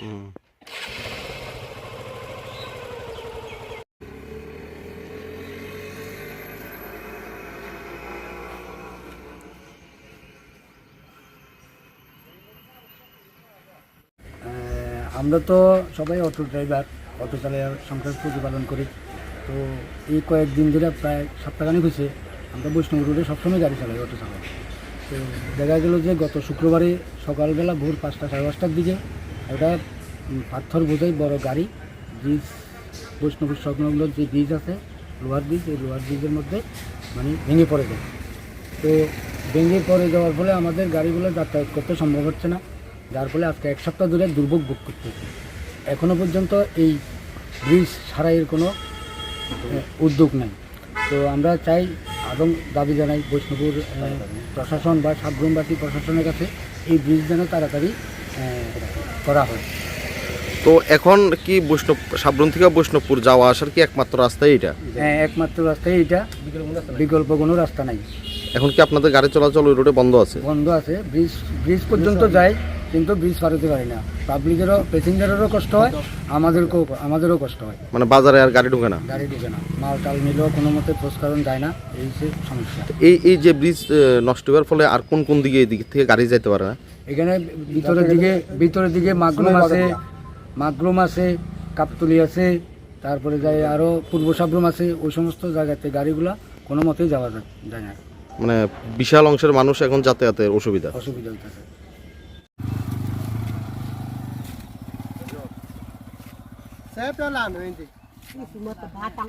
আমরা তো সবাই অটো ড্রাইভার, অটো চালিয়ে সংসার প্রতিপালন করি। তো এই কয়েকদিন ধরে প্রায় সপ্তাহখানিক হয়েছে, আমরা বৈষ্ণব রোডে সবসময় গাড়ি চালাই, অটো চালাই। তো দেখা গেল যে গত শুক্রবারে সকালবেলা ভোর পাঁচটা সাড়ে পাঁচটার দিকে একটা পাথর বোঝাই বড় গাড়ি। ব্রিজ, বৈষ্ণব সংলগ্ন যে ব্রিজ আছে, লোহার ব্রিজ, এই লোহার ব্রিজের মধ্যে মানে ভেঙে পড়ে যায়। তো ভেঙে পড়ে যাওয়ার ফলে আমাদের গাড়িগুলো যাতায়াত করতে সম্ভব হচ্ছে না। যার ফলে আজকে এক সপ্তাহ ধরে দুর্ভোগ ভোগ করতেছে এখনও পর্যন্ত এই ব্রিজ সারাইয়ের কোনো উদ্যোগ নেই। তো আমরা চাই এবং দাবি জানাই বৈষ্ণবপুর প্রশাসন বা সাবগ্রামবাসী প্রশাসনের কাছে, এই ব্রিজ যেন তাড়াতাড়ি করা হয়। তো এখন কি বৈষ্ণব সাবরণ থেকে বৈষ্ণবপুর যাওয়া আসার কি একমাত্র রাস্তা এইটা? হ্যাঁ, একমাত্র রাস্তায় এইটা। বিকল্প কোনো রাস্তা নাই। এখন কি আপনাদের গাড়ি চলাচল ওই রোডে বন্ধ আছে? বন্ধ আছে। ব্রিজ ব্রিজ পর্যন্ত যায়। কিন্তু ব্রিজ পার হতে পারি না। পাবলিকেরও প্যাসেঞ্জারেরও কষ্ট হয় আমাদেরকেও আমাদেরও কষ্ট হয়। মানে বাজারে আর গাড়ি ঢুকে না? গাড়ি ঢুকে না। মাল টাল নিলেও কোনো মতে খোঁজকারণ যায় না। এই যে সমস্যা। এই এই যে ব্রিজ নষ্ট হওয়ার ফলে আর কোন কোন দিকে এই দিক থেকে গাড়ি যেতে পারে না? এখানে ভিতরের দিকে ভিতরের দিকে মাগরুম আছে মাগরুম আছে কাপতুলি আছে তারপরে যায় আরও পূর্ব সাবরুম আছে ওই সমস্ত জায়গাতে গাড়িগুলা কোনো মতেই যাওয়া যায় যায় না। মানে বিশাল অংশের মানুষ এখন যাতায়াতের অসুবিধা। অসুবিধা হইতেছে। sempre lá, meu nanti. Isso, mata, terbatang.